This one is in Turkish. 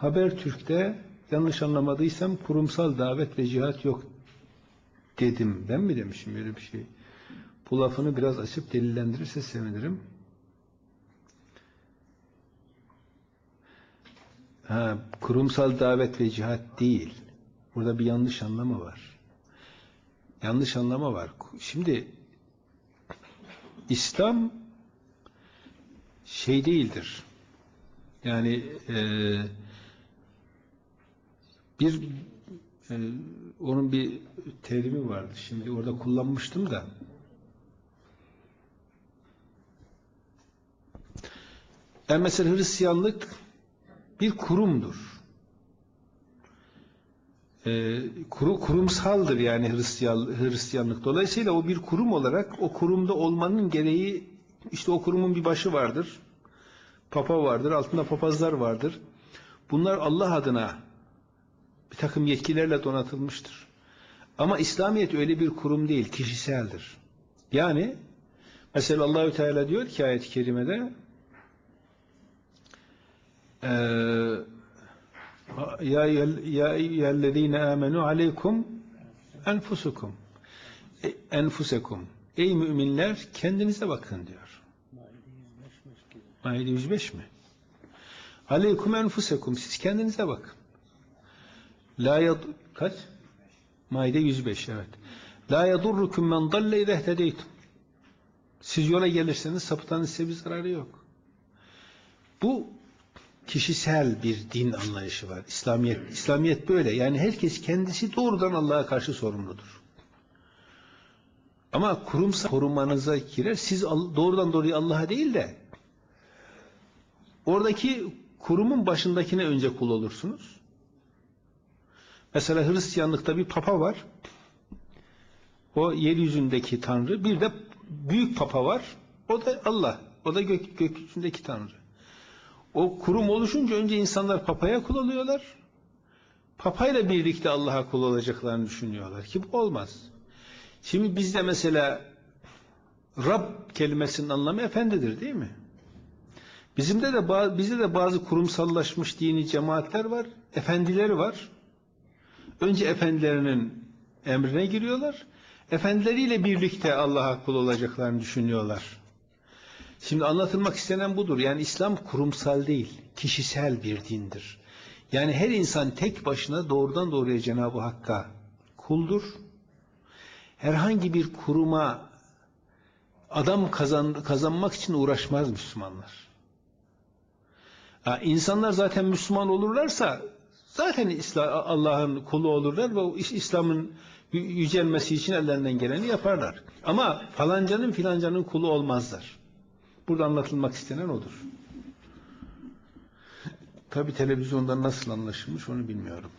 Habertürk'te yanlış anlamadıysam kurumsal davet ve cihat yok dedim. Ben mi demişim öyle bir şey? Bu lafını biraz açıp delillendirirse sevinirim. Ha, kurumsal davet ve cihat değil. Burada bir yanlış anlama var. Yanlış anlama var. Şimdi İslam şey değildir. Yani e, bir e, onun bir terimi vardı. Şimdi orada kullanmıştım da. Yani mesela Hristiyanlık bir kurumdur. Ee, kuru, kurumsaldır yani Hristiyan, Hristiyanlık. Dolayısıyla o bir kurum olarak o kurumda olmanın gereği işte o kurumun bir başı vardır. Papa vardır, altında papazlar vardır. Bunlar Allah adına bir takım yetkilerle donatılmıştır. Ama İslamiyet öyle bir kurum değil, kişiseldir. Yani mesela Allahü Teala diyor ki ayet-i kerimede ya ya eyyühellezine amenu aleykum enfusukum enfusekum ey müminler kendinize bakın diyor. Maide 105 mi? Aleykum enfusekum siz kendinize bakın. La yad kaç? Maide 105 evet. La yadurrukum men dalle izehtedeytum. Siz yola gelirseniz sapıtanın size bir zararı yok. Bu kişisel bir din anlayışı var. İslamiyet İslamiyet böyle. Yani herkes kendisi doğrudan Allah'a karşı sorumludur. Ama kurumsal korumanıza girer. Siz doğrudan doğruya Allah'a değil de oradaki kurumun başındakine önce kul olursunuz. Mesela Hristiyanlıkta bir papa var. O yeryüzündeki tanrı. Bir de büyük papa var. O da Allah. O da gök, gökyüzündeki tanrı. O kurum oluşunca önce insanlar papaya kul oluyorlar. Papayla birlikte Allah'a kul olacaklarını düşünüyorlar ki bu olmaz. Şimdi bizde mesela Rab kelimesinin anlamı efendidir değil mi? Bizimde de bizde de bazı kurumsallaşmış dini cemaatler var, efendileri var. Önce efendilerinin emrine giriyorlar. Efendileriyle birlikte Allah'a kul olacaklarını düşünüyorlar. Şimdi anlatılmak istenen budur. Yani İslam kurumsal değil, kişisel bir dindir. Yani her insan tek başına doğrudan doğruya Cenab-ı Hakk'a kuldur. Herhangi bir kuruma adam kazan, kazanmak için uğraşmaz Müslümanlar. Ha, insanlar zaten Müslüman olurlarsa zaten Allah'ın kulu olurlar ve İslam'ın yücelmesi için ellerinden geleni yaparlar. Ama falancanın filancanın kulu olmazlar. Burada anlatılmak istenen odur. Tabi televizyonda nasıl anlaşılmış onu bilmiyorum.